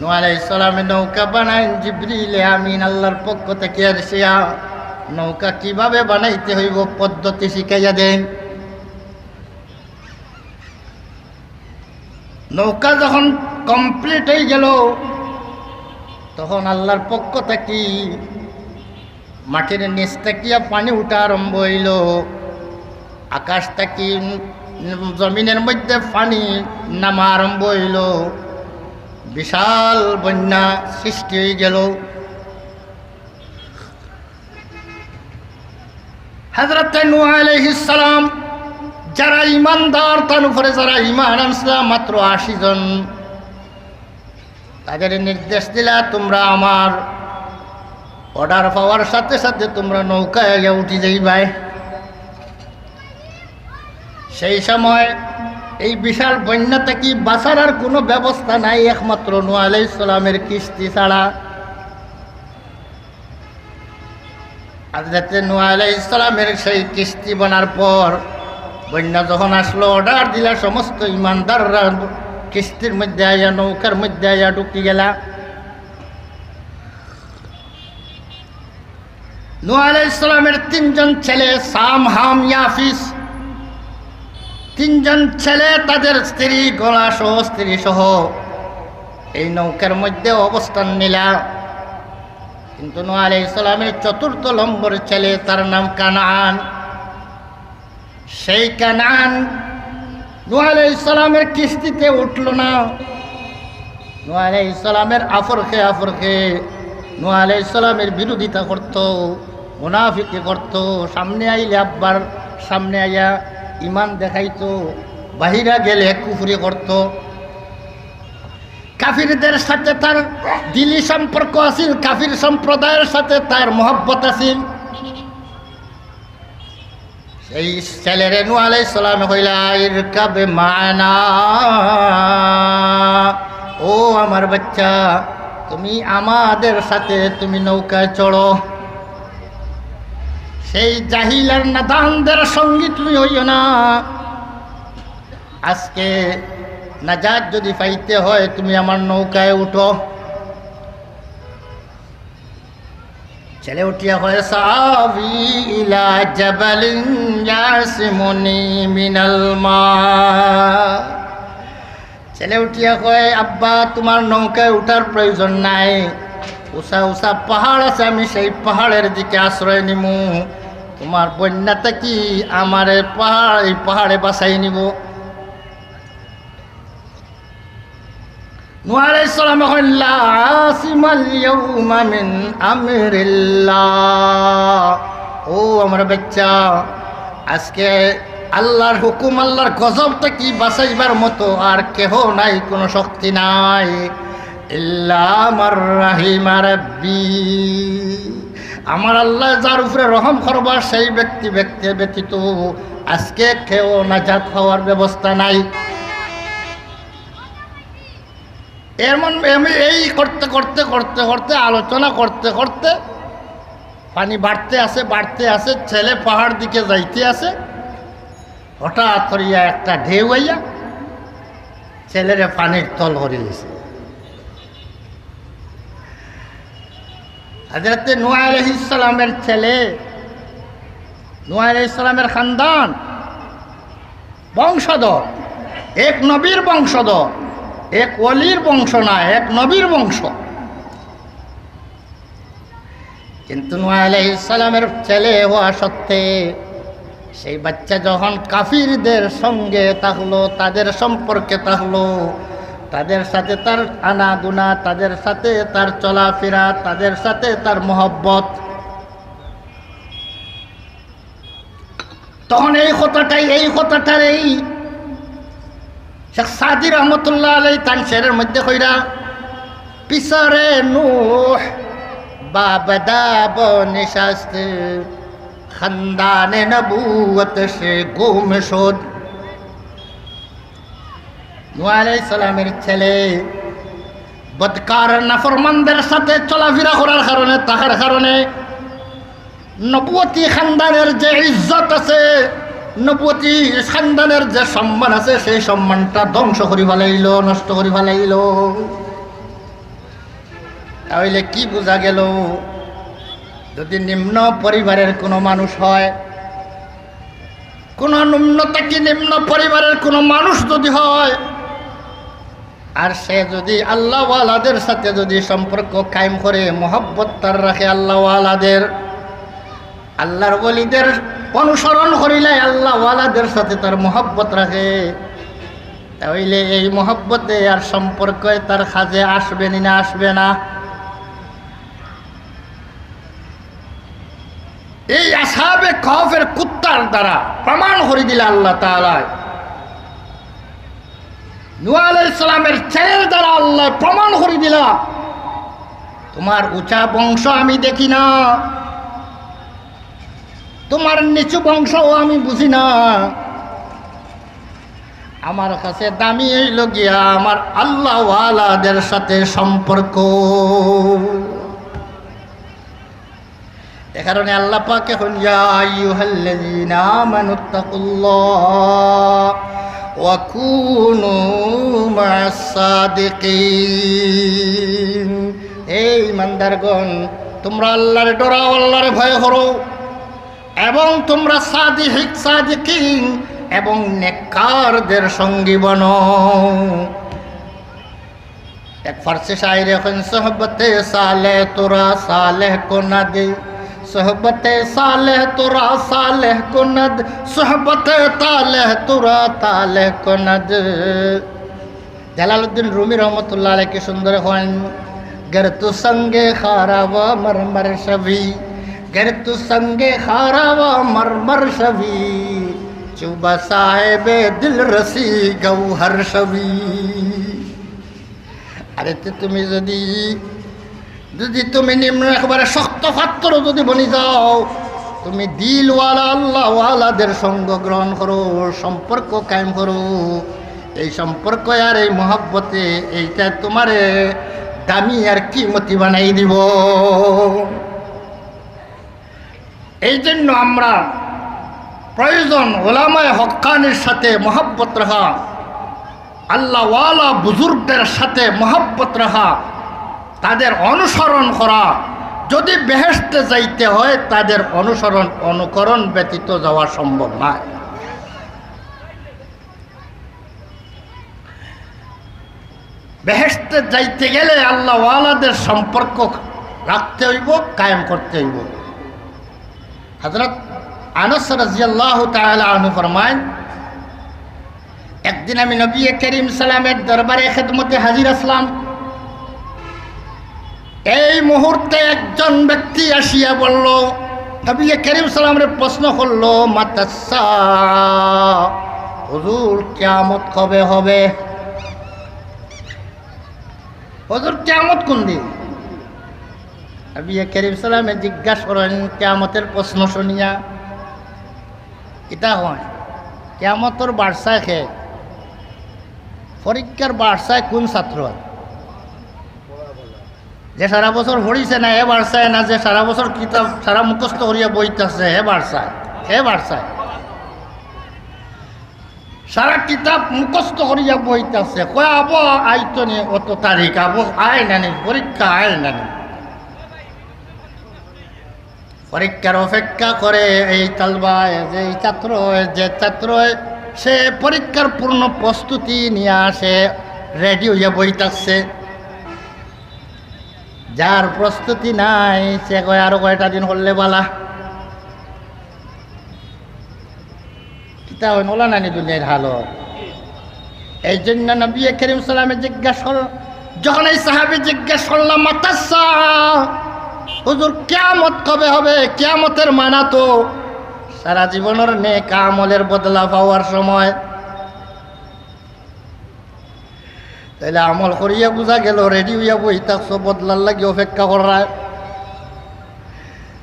নু আলাইসালামের নৌকা বানাইন জিবরিলে আমিন আল্লাহর পক্ষ থেকে আসিয়া নৌকা কীভাবে বানাইতে হইব, পদ্ধতি শিখাইয়া দেন। নৌকা যখন কমপ্লিট হয়ে গেল, তখন আল্লাহর পক্ষ থেকে মাটির নিচ থেকে পানি উঠা আরম্ভ হইল। আকাশ থেকে জমিনের মধ্যে পানি নামা আরম্ভ হইল। বিশাল বন্যা সৃষ্টি হয়ে গেল। হজরত সালাম, যারা ইমানদার তার উপরে যারা ইমান আনছিলাম মাত্র আশি জন। তাদের নির্দেশ দিলা, তোমরা আমার অর্ডার পাওয়ার সাথে সাথে তোমরা নৌকায় উঠে যাইবাই। সেই সময় এই বিশাল বন্যা থেকে বাঁচার আর কোনো ব্যবস্থা নাই একমাত্র নোয়া আলাইসালামের কিস্তি ছাড়া? হাজরতে নোয়া আলাইসালামের সেই কিস্তি বানার পর বন্যা যখন আসলো অর্ডার দিলা, সমস্ত ইমানদাররা কিস্তির মধ্যে আয়া নৌকার মধ্যে আয়া ঢুকি গেলা। নোয়া আলাইসালামের তিনজন ছেলে সাম হাম ইয়াফিস তিনজন ছেলে, তাদের স্ত্রী গলা সহ স্ত্রী সহ এই নৌকার মধ্যে অবস্থান নিলা কিন্তু নোয়া ইসলামের চতুর্থ নম্বর ছেলে, তার নাম কানান। সেই কানান নোয়া ইসলামের কিস্তিতে উঠল না। নোয়া ইসলামের আফর খে আফর খে নোয়া ইসলামের বিরোধিতা করত, মুনাফিকে করত। সামনে আইলে আব্বার সামনে আইয়া ইমান দেখাইতো, বাহিরা গেলে কুফুরি করত। কাফিরদের সাথে তার দিলি সম্পর্ক আছিল, কাফির সম্প্রদায়ের সাথে তার মহব্বত আছিল। সেই ছেলেরে নু আলাই সালাম হইলা ইরকাবে মানা। ও আমার বাচ্চা, তুমি আমাদের সাথে তুমি নৌকায় চড়ো। সেই জাহিলার নাদানদের সঙ্গী তুমি হইও না। আজকে নাজাদ যদি পাইতে হয়, তুমি আমার নৌকায় উঠো। ছেলে উঠিয়া হয় মা। ছেলে উঠিয়া কয়, আব্বা, তোমার নৌকায় উঠার প্রয়োজন নাই। উষা উষা পাহাড় আছে, আমি সেই পাহাড়ের দিকে আশ্রয় নিমু। তোমার বন্যাটা কি আমার পাহাড়, এই পাহাড়ে বাসাই নিব? নোয়ার ইসলাম মিন আমিরিল্লাহ। ও আমার বাচ্চা, আজকে আল্লাহর হুকুম, আল্লাহর গজবটা কি বাঁচাইবার মতো, আর কেহ নাই, কোনো শক্তি নাই। আমার আল্লাহ যার উপরে রহম করবার সেই ব্যক্তি ব্যক্তি ব্যতীত আজকে কেউ নাজাত হওয়ার ব্যবস্থা নাই। এমন আমি এই করতে করতে করতে করতে, আলোচনা করতে করতে পানি বাড়তে আসে বাড়তে আসে, ছেলে পাহাড় দিকে যাইতে আসে। হঠাৎ করিয়া একটা ঢেউ আইয়া ছেলেরে পানির তল হরিয়েছে হজরত নুয়া ছেলে নুয়া খানদান, বংশধর। এক নবীর বংশধর, এক অলির বংশ না, এক নবীর বংশ। কিন্তু নুয়া ছেলে হওয়া সত্ত্বে সেই বাচ্চা যখন কাফিরদের সঙ্গে থাকল, তাদের সম্পর্কে থাকল তাদের সাথে তার আনাগুনা তাদের সাথে তার চলাফেরা, তাদের সাথে তার মহব্বত। তখন এই কথাটাই, এই কথাটার এই শেখ সাদি রহমতুল্লাহ আলাই তান শেরের মধ্যে কইরা, পিছরে নুহ, বাবদা বনিশাস্তে খানদানে নবুয়ত সে গুম শোধ। সালামের ছেলে বদকার নাফরমানদের সাথে চলাফেরা করার কারণে, তাহার কারণে নবতী খানদানের যে ইজ্জত আছে নবতী খানদানের যে সম্মান আছে, সেই সম্মানটা ধ্বংস করি ফেলাইল, নষ্ট করি ফেলাইল। তাহলে কি বোঝা গেল, যদি নিম্ন পরিবারের কোনো মানুষ হয়, কোন নিম্নতা কি নিম্ন পরিবারের কোনো মানুষ যদি হয় আর সে যদি আল্লাহওয়ালাদের সাথে যদি সম্পর্ক কায়েম করে, মোহব্বত তার রাখে আল্লাহওয়ালাদের। আল্লাহর বলিদের অনুসরণ করিলে আল্লাহওয়ালাদের সাথে তার মোহব্বত রাখে। তাহলে এই মোহব্বতে আর সম্পর্কে তার কাজে আসবে না আসবে না। এই আসাবে কফের কুত্তার দ্বারা প্রমাণ করে দিলে আল্লাহ তালায় নুয়া ইসলামের ছেলের দ্বারা আল্লাহ প্রমাণ করে দিলা তোমার উঁচা বংশ আমি দেখি না। তোমার নিচু বংশও আমি বুঝি না। আমার কাছে দামি হইল গিয়া আমার আল্লাহওয়ালাদের সাথে সম্পর্ক। কারণে আল্লাহ পাক এখন কুনু এই ইমানদারগণ, তোমরা আল্লাহর ডরাও আল্লাহর ভয় করো এবং তোমরা সাদিহিক সাদিকিন এবং নেককারদের সঙ্গী বনো। এক ফার্সি শায়ের এখন, সোহবতে সালে তোরা সালেহ কোনাদে সোহবতে সালেহ তোরা সালেহ কোনাদ সোহবতে তালেহ তোরা তালেহ কোনাদ জালালউদ্দিন রুমি রহমতুল্লাহ আলাইহি কি সুন্দর হন गर तू संगे खारावा मरमर शवी गर तू संगे खारावा मरमर शवी चुबा साहेबे दिल रसी गौहर শবি আরে তো তুমি যদি যদি তুমি নিম্ন একেবারে শক্ত পাত্র যদি বনি যাও, তুমি দিলওয়ালা, আল্লাহওয়ালাদের সঙ্গ গ্রহণ করো, সম্পর্ক কায়েম করো। এই সম্পর্ক আর এই মহাব্বতে এইটা তোমারে দামি আর কিমতি বানাই দিব। এই জন্য আমরা প্রয়োজন ওলামায় হকানির সাথে মহাব্বত রাখা, আল্লাহওয়ালা বুজুর্গদের সাথে মহাব্বত রাখা তাদের অনুসরণ করা। যদি বেহেস্তে যাইতে হয়, তাদের অনুসরণ, অনুকরণ ব্যতীত যাওয়া সম্ভব নয়। বেহেস্তে যাইতে গেলে আল্লাহ আল্লাহওয়ালাদের সম্পর্ক রাখতে হইব, কায়েম করতে হইব। হজরত আনস রাজিয়াল্লাহ আনহু ফরমায়, একদিন আমি নবী করিম সালামের দরবারে খেদমতে হাজির আসলাম। এই মুহূর্তে একজন ব্যক্তি আসিয়া বলল, নবী করিম সালামের প্রশ্ন করল মাতাসা হুজুর কেয়ামত কবে হবে? হজুর, কেয়ামত কোন দিন? নবী করিম সালামে জিজ্ঞাসা করেন, কেয়ামতের প্রশ্ন শুনিয়া এটা হয়, কেয়ামতর বার্সায় খেয়ে পরীক্ষার বার্সায় কোন ছাত্র যে সারা বছর পড়িছে না, এ বার্সায় না, যে সারা বছর কিতাব সারা মুখস্থ করিয়া বইতেছে হে বার্সায় হে বার্সায়। সারা কিতাব মুখস্থ করিয়া বইতেছে কয়, আব আইতো নি অত তারিখ, আব আয় নানি পরীক্ষা আয় নানি পরীক্ষার অপেক্ষা করে এই তালবায়, যে ছাত্র যে ছাত্র সে পরীক্ষার পূর্ণ প্রস্তুতি নিয়ে আসে, রেডি হইয়া বইতাছে যার প্রস্তুতি নাই, সে কয়, আরও কয়টা দিন হলে বালা? কিতা নোলা নানি দুনিয়ার হালত। এই জন্য নবী করিম সালামে জিজ্ঞাসা করল, যখন এই সাহাবি জিজ্ঞাসা করলাম মাতাসা, হুজুর, কেয়ামত কবে হবে? কেয়ামতের মানা তো? সারা জীবনের নেক কামলের বদলা পাওয়ার সময় তাইলে আমল করিয়া বুঝা গেল রেডি হইয়া বই থাকছো বদলার লাগে অপেক্ষা করায়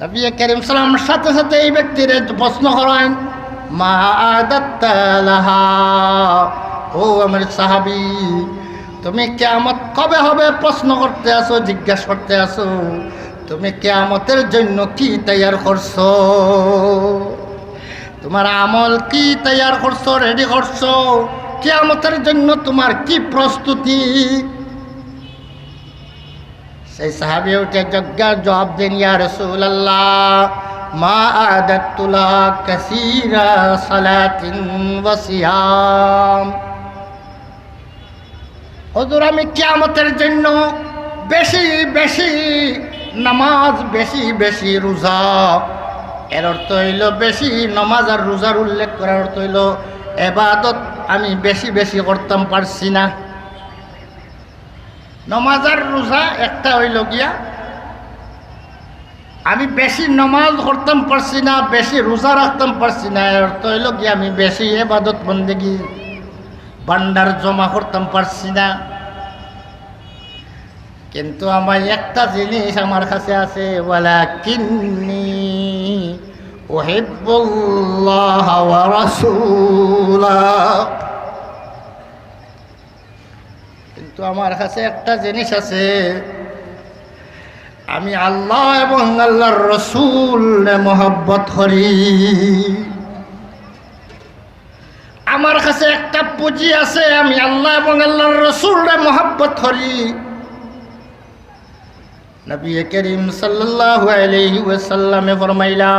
নবী করিম সালাম সাথে সাথে এই ব্যক্তির প্রশ্ন করেন, মা আদাত্তালাহা ও আমার সাহাবি, তুমি কেয়ামত কবে হবে? প্রশ্ন করতে আসো, জিজ্ঞাসা করতে আসো, তুমি কেয়ামতের জন্য কি তৈয়ার করছ? তোমার আমল কি তৈয়ার করছ? রেডি করছ? কেয়ামতের জন্য তোমার কি প্রস্তুতি? সেই সাহাবি উঠে যজ্ঞার জবাব দেন, ইয়া মা আদাতুলা কাসিরা সালাতিন ওয়াসিয়াম আমি কিয়ামতের জন্য বেশি বেশি নামাজ, বেশি বেশি রোজা। এর অর্থ হইল বেশি নামাজ আর রোজার উল্লেখ করার অর্থ হইল এবাদত আমি বেশি বেশি করতাম, পারছি না। নমাজ আর রোজা একটা হইল গিয়া, আমি বেশি নমাজ করতাম, পারছি না, বেশি রোজা রাখতাম, পারছি না। অর্থ হইল গিয়া, আমি বেশি এবাদত বন্দেগি বান্ডার জমা করতাম, পারছি না। কিন্তু আমার একটা জিনিস আমার কাছে আছে বলা কিন্নি ওহিবুল্লাহ ওয়া রাসূলা। কিন্তু আমার কাছে একটা জিনিস আছে। আমি আল্লাহ এবং আল্লাহর রসুল মোহব্বত করি। আমার কাছে একটা পুঁজি আছে, আমি আল্লাহ এবং আল্লাহর রসুল মোহব্বত করি। নবী করিম সাল্লাল্লাহু আলাইহি ওয়াসাল্লামে ফরমাইলা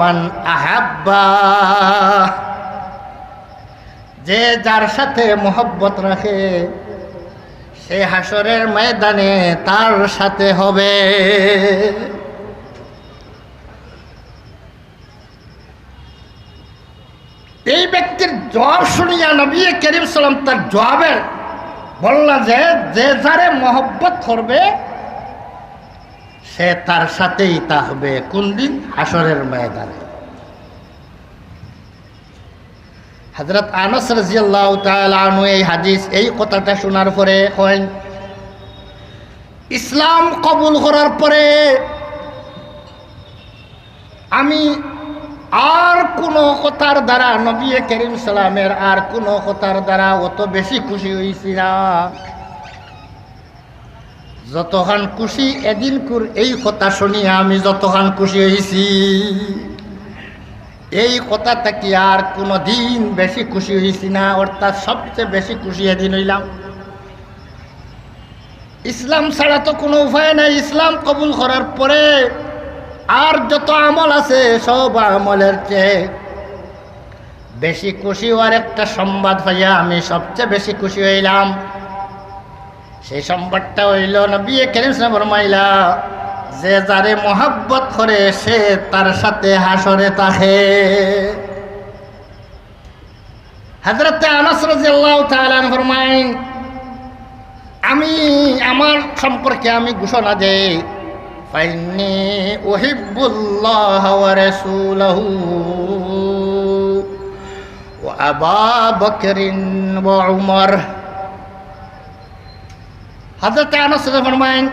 মান যে যার সাথে মোহব্বত রাখে, সে হাসরের ময়দানে তার সাথে হবে। এই ব্যক্তির জবাব শুনিয়া নবী করিম সালাম তার জবাবের বললা যে যে যারে মহব্বত করবে সে তার সাথেই তা হবে কোন দিন? হাসরের ময়দানে। হজরত আনস রাজিয়াল্লাহ এই হাদিস, এই কথাটা শোনার পরে হয় ইসলাম কবুল করার পরে আমি আর কোনো কথার দ্বারা নবী করিম সালামের আর কোনো কথার দ্বারা অত বেশি খুশি হয়েছি না। যতখান খুশি এদিন কুর এই কথা শুনিয়া আমি যতখান খুশি হয়েছি এই কথা থাকি আর কোনো দিন বেশি খুশি হয়েছি না, অর্থাৎ সবচেয়ে বেশি খুশি এদিন হইলাম। ইসলাম ছাড়া তো কোনো উপায় নাই, ইসলাম কবুল করার পরে আর যত আমল আছে, সব আমলের চেয়ে বেশি খুশি হওয়ার একটা সংবাদ হইয়া আমি সবচেয়ে বেশি খুশি হইলাম। সেই সংবাদটা হইল নবী কেরিম ফরমাইলা যে যারে মহাব্বত করে সে তার সাথে হাসরে তাহে হাজরতে আনাস রাদিয়াল্লাহু তাআলা ফরমাইন আমি, আমার সম্পর্কে আমি ঘোষণা দেই, ফাইন্নি উহিব্বুল্লাহ ওয়া রাসূলহু ওয়া আবা বকরিন ওয়া উমর। হযরত আনাস ফরমাইন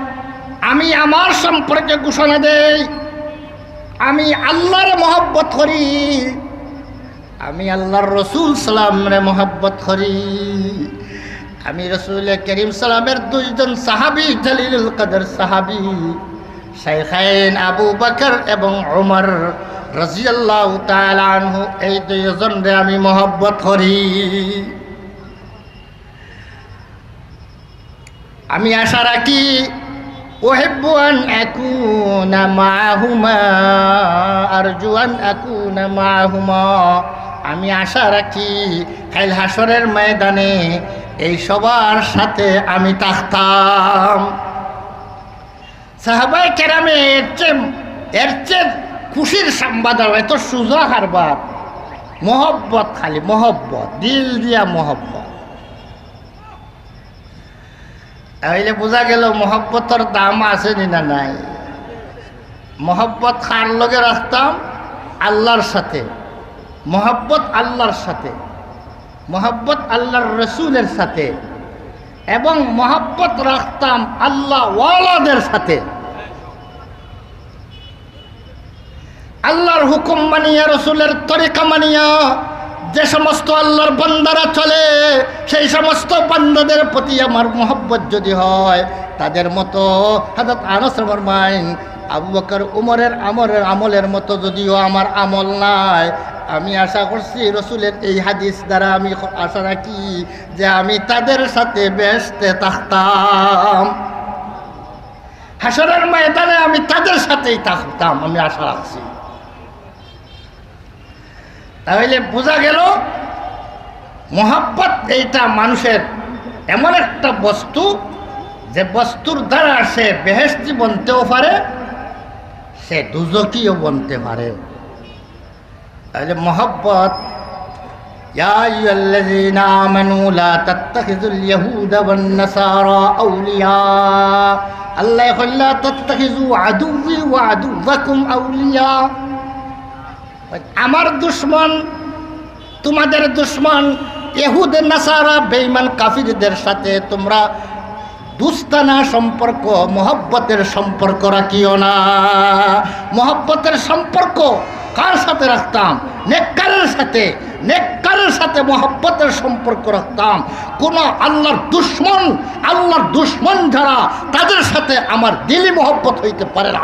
আমি আমার সম্পর্কে ঘোষণা দেই, আমি আল্লাহর মহব্বত করি, আমি আল্লাহর রসুল সালামরে মহব্বত করি, আমি রসুল করিম সালামের দুইজন সাহাবি, জালিলুল কাদের সাহাবি, শাইখাইন আবু বকর এবং ওমর রাজিয়াল্লাহু তাআলা আনহু, এই দুইজনরে আমি মহব্বত করি। আমি আশা রাখি ওহেবান আকুনা মাহুমা অর্জুয়ান একু না মাহুমা। আমি আশা রাখি, কাল হাসরের ময়দানে এই সবার সাথে আমি থাকতাম। সাহবাই কেরামে এর চেম এর চেয়ে খুশির সংবাদ এত সুজা হারবার মহব্বত খালি, মহব্বত, দিল দিয়া মহব্বত। তাহলে বোঝা গেল মহব্বতর দাম আছে নি না নাই? মহব্বত কার লগে রাখতাম? আল্লাহর সাথে। মহব্বত আল্লাহর সাথে। মহব্বত আল্লাহর রসুলের সাথে। এবং মহব্বত রাখতাম আল্লাহ ওয়ালাদের সাথে। আল্লাহর হুকুম মানিয়া, রসুলের তরিকা মানিয়া যে সমস্ত আল্লাহর বান্দারা চলে, সেই সমস্ত বান্দাদের প্রতি আমার মোহব্বত যদি হয়, তাদের মতো হাজত আনস মাইন আবু বকর উমরের আমরের আমলের মতো যদিও আমার আমল নাই, আমি আশা করছি রসুলের এই হাদিস দ্বারা আমি আশা রাখি যে আমি তাদের সাথে ব্যস্তে থাকতাম। হাসরের ময়দানে আমি তাদের সাথেই থাকতাম, আমি আশা রাখছি। তাহলে বোঝা গেল মহাব্বত এইটা মানুষের এমন একটা বস্তু যে বস্তুর দ্বারা সে বেহেস্তি বনতেও পারে সে দুজকিও বনতে পারে তাহলে মহব্বত يا أيها الذين آمنوا لا تتخذوا اليهود والنصارى أولياء الله يقول لا تتخذوا عدوي وعدوكم أولياء আমার দুশ্মন, তোমাদের দুশ্মন এহুদের নাসারা বেইমান কাফিরদের সাথে তোমরা দুস্তানা সম্পর্ক, মহব্বতের সম্পর্ক রাখিও না। মহব্বতের সম্পর্ক কার সাথে রাখতাম? নেককারের সাথে নেককারের সাথে মহব্বতের সম্পর্ক রাখতাম। কোন আল্লাহর দুশ্মন আল্লাহর দুশ্মন যারা, তাদের সাথে আমার দিলি মহব্বত হইতে পারে না।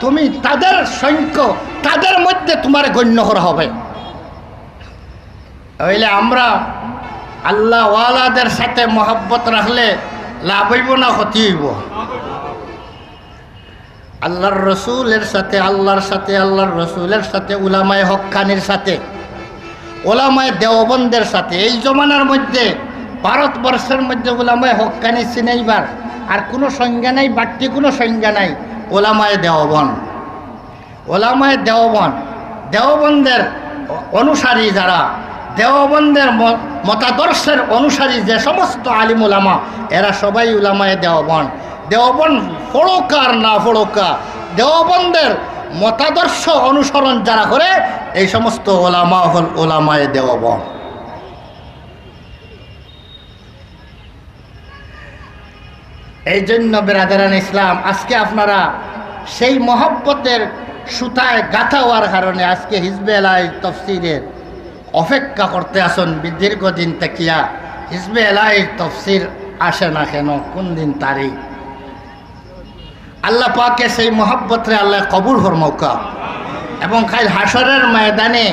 তুমি তাদের সংখ্য তাদের মধ্যে তোমার গণ্য করা হবে। তাহলে আমরা আল্লাহ ওয়ালাদের সাথে মহাব্বত রাখলে লাভ হইব না ক্ষতি হইব? আল্লাহর রসুলের সাথে, আল্লাহর সাথে, আল্লাহর রসুলের সাথে, উলামায় হক্কানির সাথে ওলামায় দেওবন্দের সাথে, এই জমানার মধ্যে, ভারতবর্ষের মধ্যে ওলামায় হক্কানি সিনাইবার, আর কোনো সংজ্ঞা নাই, বাড়তি কোনো সংজ্ঞা নাই। ওলামায় দেওবন ওলামায় দেওবন দেওবন্দের অনুসারী যারা, দেওবন্দের মতাদর্শের অনুসারী যে সমস্ত আলিম ওলামা, এরা সবাই ওলামায় দেওবন দেওবন ফড়কা আর না ফড়কা দেওবন্দের মতাদর্শ অনুসরণ যারা করে, এই সমস্ত ওলামা হল ওলামায় দেওবন এই জন্য বেরাদারান ইসলাম, আজকে আপনারা সেই মহব্বতের সুতায় গাথা হওয়ার কারণে আজকে হিজবে এলাই তফসিরের অপেক্ষা করতে আসুন। দীর্ঘদিন তাকিয়া হিজবে এলাই তফসির আসে না কেন? কোন দিন তারিখ? আল্লাহ পাকে সেই মহব্বতরে আল্লাহ কবুল হর মৌকা এবং খাই হাসরের ময়দানে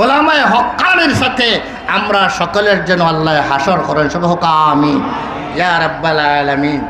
ওলামায় হকানের সাথে আমরা সকলের জন্য আল্লাহ হাসর করেন। সব হোক আমি ইয়া রাব্বাল আলামিন।